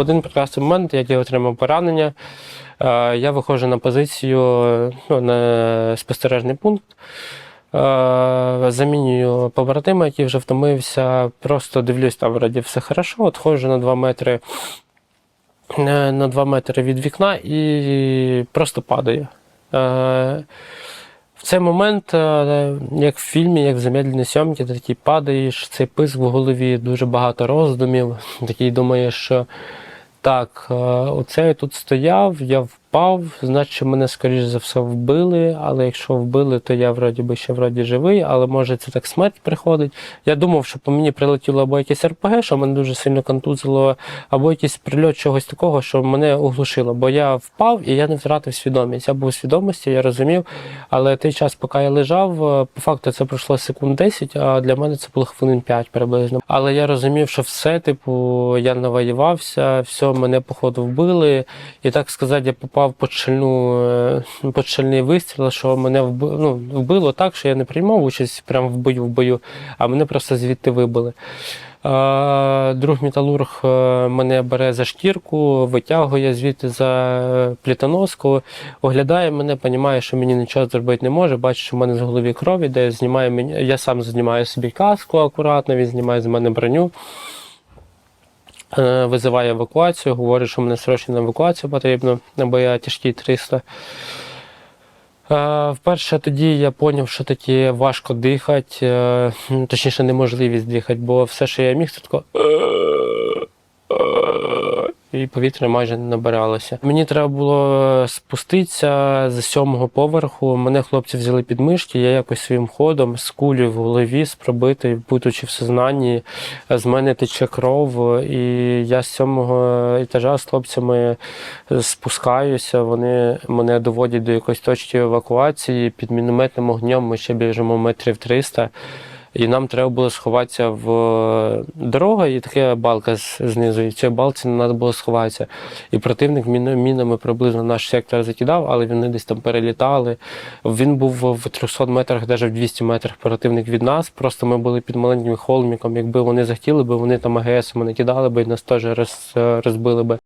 Один прекрасний момент, як я отримав поранення, е, я виходжу на позицію ну, на спостережний пункт. е, Замінюю побратима, який вже втомився. Просто дивлюсь, там вроді все хорошо, отходжу на 2 метри е, на 2 метри від вікна і просто падаю. В цей момент, як в фільмі, як в замедленій сьомці, ти такий падаєш, цей писк в голові, дуже багато роздумів. Такий думаєш, що так, е, оце я тут стояв, я впав, значить мене, скоріш за все, вбили, але якщо вбили, то я вроді би ще вроді живий, але може це так смерть приходить. Я думав, що по мені прилетіло або якесь РПГ, що мене дуже сильно контузило, або якийсь прильот чогось такого, що мене оглушило. Бо я впав і я не втратив свідомість. Я був у свідомості, я розумів. Але той час, поки я лежав, е, по факту це пройшло секунд 10, а для мене це було хвилин 5 приблизно. Але я розумів, що все, типу, я навоювався, все, мене походу вбили. І так сказати, я попав під шальну, е, під шальний вистріл, що мене вбило, ну, вбило так, що я не приймав участь прямо в бою в бою, а мене просто звідти вибили. Е, Друг металург е, мене бере за шкірку, витягує звідти за плітоноску, оглядає мене, розуміє, що мені нічого зробити не може, бачить, що в мене з голові кров іде, знімає мені. Я сам знімаю собі каску акуратно, він знімає з мене броню. Е, Визиває евакуацію, говорить, що мене срочно на евакуацію потрібно, бо я тяжкий 300. Е, Вперше тоді я зрозумів, що таке важко дихати, е, точніше неможливість дихати, бо все, що я міг, це тако. І повітря майже не набиралося. Мені треба було спуститися з сьомого поверху. Мене хлопці взяли під мишки, я якось своїм ходом з кулею в голові, з пробитою, будучи в сознанні, з мене тече кров. І я з сьомого етажа з хлопцями спускаюся. Вони мене доводять до якоїсь точки евакуації. Під мінометним огнем ми ще біжимо метрів 300. І нам треба було сховатися в е, дорога, і така балка знизу. І в цій балці не треба було сховатися. І противник мінами приблизно наш сектор закидав, але вони десь там перелітали. Він був в 300 метрах, навіть в 200 метрах противник від нас. Просто ми були під маленьким холмиком. Якби вони захотіли, вони там АГС не кидали би і нас теж роз, розбили би.